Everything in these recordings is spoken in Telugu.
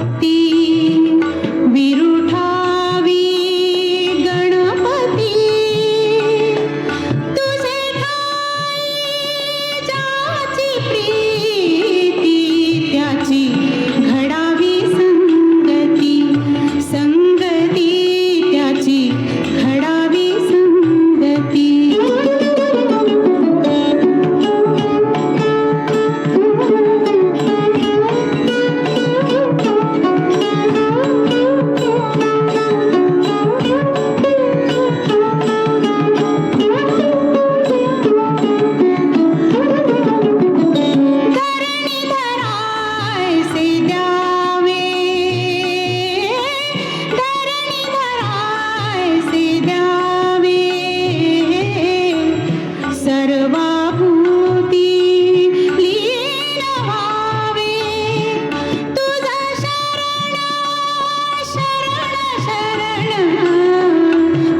你。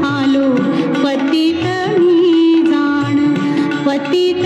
आलो पतित मी जाण पतित